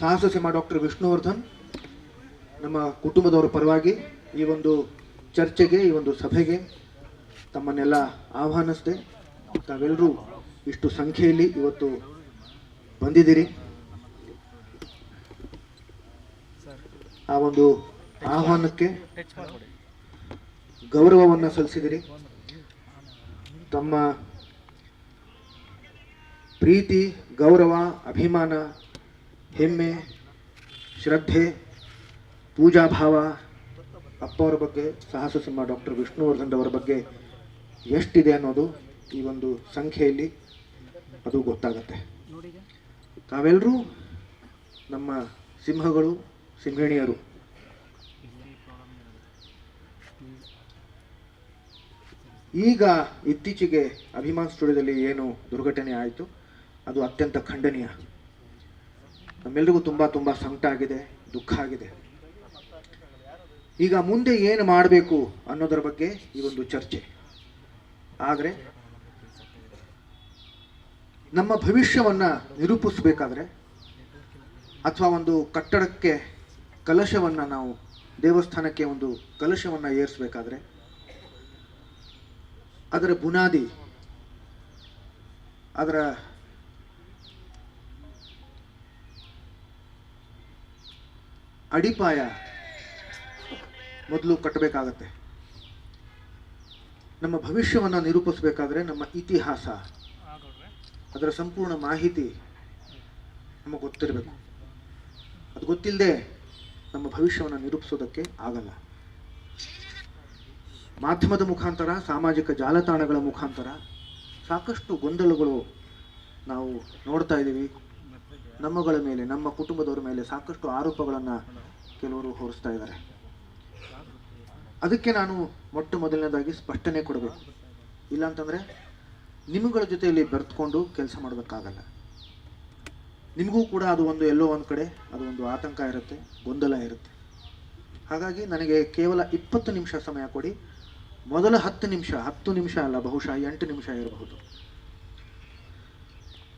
ಸಾಹಸ ಸಿಂಹ ಡಾಕ್ಟರ್ ವಿಷ್ಣುವರ್ಧನ್, ನಮ್ಮ ಕುಟುಂಬದವರ ಪರವಾಗಿ ಈ ಒಂದು ಚರ್ಚೆಗೆ, ಈ ಒಂದು ಸಭೆಗೆ ತಮ್ಮನ್ನೆಲ್ಲ ಆಹ್ವಾನಿಸಿದೆ. ತಾವೆಲ್ಲರೂ ಇಷ್ಟು ಸಂಖ್ಯೆಯಲ್ಲಿ ಇವತ್ತು ಬಂದಿದ್ದೀರಿ. ಆ ಒಂದು ಆಹ್ವಾನಕ್ಕೆ ಗೌರವವನ್ನು ಸಲ್ಲಿಸಿದಿರಿ ತಮ್ಮ ಪ್ರೀತಿ, ಗೌರವ, ಅಭಿಮಾನ ಹೆಮ್ಮೆ, ಶ್ರದ್ಧೆ ಪೂಜಾಭಾವ ಅಪ್ಪ ಅವರ ಬಗ್ಗೆ, ಸಾಹಸ ಸಿಂಹ ಡಾಕ್ಟರ್ ವಿಷ್ಣುವರ್ಧನ್ ಅವರ ಬಗ್ಗೆ ಎಷ್ಟಿದೆ ಅನ್ನೋದು ಈ ಒಂದು ಸಂಖ್ಯೆಯಲ್ಲಿ ಅದು ಗೊತ್ತಾಗತ್ತೆ. ತಾವೆಲ್ಲರೂ ನಮ್ಮ ಸಿಂಹಗಳು, ಸಿಂಹಿಣಿಯರು. ಈಗ ಇತ್ತೀಚೆಗೆ ಅಭಿಮಾನ್ ಸ್ಟುಡಿಯೋದಲ್ಲಿ ಏನು ದುರ್ಘಟನೆ ಆಯಿತು, ಅದು ಅತ್ಯಂತ ಖಂಡನೀಯ. ನಮ್ಮೆಲ್ರಿಗೂ ತುಂಬ ತುಂಬ ಸಂಕಟ ಆಗಿದೆ, ದುಃಖ ಆಗಿದೆ. ಈಗ ಮುಂದೆ ಏನು ಮಾಡಬೇಕು ಅನ್ನೋದರ ಬಗ್ಗೆ ಈ ಒಂದು ಚರ್ಚೆ. ಆದರೆ ನಮ್ಮ ಭವಿಷ್ಯವನ್ನು ನಿರೂಪಿಸಬೇಕಾದ್ರೆ ಅಥವಾ ಒಂದು ಕಟ್ಟಡಕ್ಕೆ ಕಲಶವನ್ನು ನಾವು ದೇವಸ್ಥಾನಕ್ಕೆ ಒಂದು ಕಲಶವನ್ನು ಏರಿಸಬೇಕಾದ್ರೆ ಅದರ ಬುನಾದಿ, ಅದರ ಅಡಿಪಾಯ ಮೊದಲು ಕಟ್ಟಬೇಕಾಗತ್ತೆ. ನಮ್ಮ ಭವಿಷ್ಯವನ್ನು ನಿರೂಪಿಸಬೇಕಾದ್ರೆ ನಮ್ಮ ಇತಿಹಾಸ, ಅದರ ಸಂಪೂರ್ಣ ಮಾಹಿತಿ ನಮಗೆ ಗೊತ್ತಿರಬೇಕು. ಅದು ಗೊತ್ತಿಲ್ಲದೆ ನಮ್ಮ ಭವಿಷ್ಯವನ್ನು ನಿರೂಪಿಸೋದಕ್ಕೆ ಆಗಲ್ಲ. ಮಾಧ್ಯಮದ ಮುಖಾಂತರ, ಸಾಮಾಜಿಕ ಜಾಲತಾಣಗಳ ಮುಖಾಂತರ ಸಾಕಷ್ಟು ಗೊಂದಲಗಳು ನಾವು ನೋಡ್ತಾ ಇದ್ದೀವಿ. ನಮ್ಮಗಳ ಮೇಲೆ, ನಮ್ಮ ಕುಟುಂಬದವರ ಮೇಲೆ ಸಾಕಷ್ಟು ಆರೋಪಗಳನ್ನು ಕೆಲವರು ಹೊರಿಸ್ತಾ ಇದ್ದಾರೆ. ಅದಕ್ಕೆ ನಾನು ಮೊಟ್ಟ ಮೊದಲನೇದಾಗಿ ಸ್ಪಷ್ಟನೆ ಕೊಡಬೇಕು. ಇಲ್ಲಾಂತಂದರೆ ನಿಮ್ಮಗಳ ಜೊತೆಯಲ್ಲಿ ಬೆರೆತ್ಕೊಂಡು ಕೆಲಸ ಮಾಡೋದಕ್ಕಾಗಲ್ಲ ನಿಮಗೂ ಕೂಡ ಅದು ಒಂದು ಎಲ್ಲೋ ಒಂದು ಕಡೆ, ಅದು ಒಂದು ಆತಂಕ ಇರುತ್ತೆ, ಗೊಂದಲ ಇರುತ್ತೆ. ಹಾಗಾಗಿ ನನಗೆ ಕೇವಲ ಇಪ್ಪತ್ತು ನಿಮಿಷ ಸಮಯ ಕೊಡಿ. ಮೊದಲ ಹತ್ತು ನಿಮಿಷ ಹತ್ತು ನಿಮಿಷ ಅಲ್ಲ, ಬಹುಶಃ ಎಂಟು ನಿಮಿಷ ಇರಬಹುದು.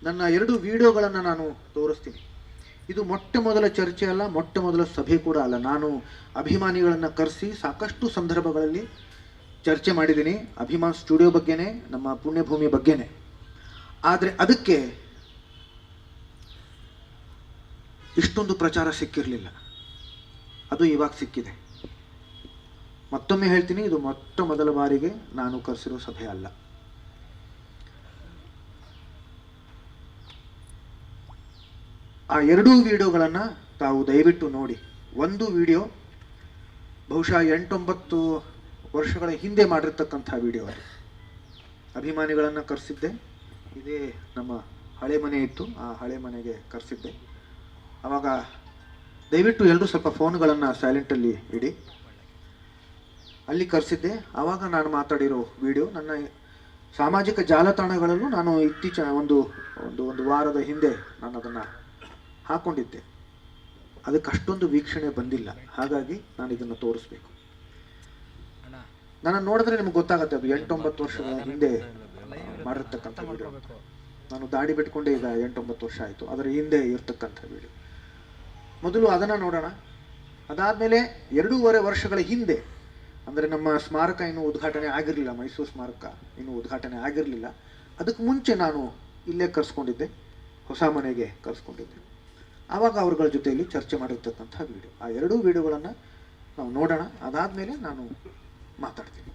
ನನ್ನ ಎರಡು ವಿಡಿಯೋಗಳನ್ನು ನಾನು ತೋರಿಸ್ತೀನಿ. ಇದು ಮೊಟ್ಟ ಮೊದಲ ಚರ್ಚೆ ಅಲ್ಲ, ಮೊಟ್ಟ ಮೊದಲ ಸಭೆ ಕೂಡ ಅಲ್ಲ. ನಾನು ಅಭಿಮಾನಿಗಳನ್ನು ಕರೆಸಿ ಸಾಕಷ್ಟು ಸಂದರ್ಭಗಳಲ್ಲಿ ಚರ್ಚೆ ಮಾಡಿದ್ದೀನಿ. ಅಭಿಮಾನ್ ಸ್ಟುಡಿಯೋ ಬಗ್ಗೆನೇ, ನಮ್ಮ ಪುಣ್ಯಭೂಮಿ ಬಗ್ಗೆನೇ. ಆದರೆ ಅದಕ್ಕೆ ಇಷ್ಟೊಂದು ಪ್ರಚಾರ ಸಿಕ್ಕಿರಲಿಲ್ಲ. ಅದು ಇವಾಗ ಸಿಕ್ಕಿದೆ. ಮತ್ತೊಮ್ಮೆ ಹೇಳ್ತೀನಿ, ಇದು ಮೊಟ್ಟ ಮೊದಲ ಬಾರಿಗೆ ನಾನು ಕರೆಸಿರೋ ಸಭೆ ಅಲ್ಲ. ಆ ಎರಡೂ ವಿಡಿಯೋಗಳನ್ನು ತಾವು ದಯವಿಟ್ಟು ನೋಡಿ. ಒಂದು ವಿಡಿಯೋ ಬಹುಶಃ ಎಂಟೊಂಬತ್ತು ವರ್ಷಗಳ ಹಿಂದೆ ಮಾಡಿರ್ತಕ್ಕಂಥ ವಿಡಿಯೋ ಅದು. ಅಭಿಮಾನಿಗಳನ್ನು ಕರೆಸಿದ್ದೆ. ಇದೇ ನಮ್ಮ ಹಳೆ ಮನೆ ಇತ್ತು. ಆ ಹಳೆ ಮನೆಗೆ ಕರೆಸಿದ್ದೆ. ಆವಾಗ ದಯವಿಟ್ಟು ಎಲ್ಲರೂ ಸ್ವಲ್ಪ ಫೋನ್ಗಳನ್ನು ಸೈಲೆಂಟಲ್ಲಿ ಇಡಿ. ಅಲ್ಲಿ ಕರೆಸಿದ್ದೆ. ಆವಾಗ ನಾನು ಮಾತಾಡಿರೋ ವಿಡಿಯೋ ನನ್ನ ಸಾಮಾಜಿಕ ಜಾಲತಾಣಗಳಲ್ಲೂ ನಾನು ಇತ್ತೀಚಿನ ಒಂದು ಒಂದು ಒಂದು ವಾರದ ಹಿಂದೆ ನಾನು ಅದನ್ನು ಹಾಕೊಂಡಿದ್ದೆ. ಅದಕ್ಕೆ ಅಷ್ಟೊಂದು ವೀಕ್ಷಣೆ ಬಂದಿಲ್ಲ. ಹಾಗಾಗಿ ನಾನು ಇದನ್ನು ತೋರಿಸ್ಬೇಕು. ನಾನು ನೋಡಿದ್ರೆ ನಿಮ್ಗೆ ಗೊತ್ತಾಗುತ್ತೆ ಅದು ಎಂಟೊಂಬತ್ತು ವರ್ಷದ ಹಿಂದೆ ಮಾಡಿರ್ತಕ್ಕಂಥ ವಿಡಿಯೋ ನಾನು ದಾಡಿ ಬಿಟ್ಕೊಂಡೆ ಈಗ ಎಂಟೊಂಬತ್ತು ವರ್ಷ ಆಯಿತು. ಅದರ ಹಿಂದೆ ಇರ್ತಕ್ಕಂಥ ವಿಡಿಯೋ ಮೊದಲು ಅದನ್ನು ನೋಡೋಣ. ಅದಾದಮೇಲೆ ಎರಡೂವರೆ ವರ್ಷಗಳ ಹಿಂದೆ ಅಂದರೆ ನಮ್ಮ ಸ್ಮಾರಕ ಇನ್ನೂ ಉದ್ಘಾಟನೆ ಆಗಿರಲಿಲ್ಲ ಮೈಸೂರು ಸ್ಮಾರಕ ಇನ್ನೂ ಉದ್ಘಾಟನೆ ಆಗಿರಲಿಲ್ಲ. ಅದಕ್ಕೆ ಮುಂಚೆ ನಾನು ಇಲ್ಲೇ ಕರೆಸ್ಕೊಂಡಿದ್ದೆ ಹೊಸ ಮನೆಗೆ ಕರೆಸ್ಕೊಂಡಿದ್ದೆ. ಆವಾಗ ಅವರುಗಳ ಜೊತೆಯಲ್ಲಿ ಚರ್ಚೆ ಮಾಡಿರ್ತಕ್ಕಂಥ ವಿಡಿಯೋ ಆ ಎರಡೂ ವಿಡಿಯೋಗಳನ್ನು ನಾವು ನೋಡೋಣ. ಅದಾದಮೇಲೆ ನಾನು ಮಾತಾಡ್ತೀನಿ.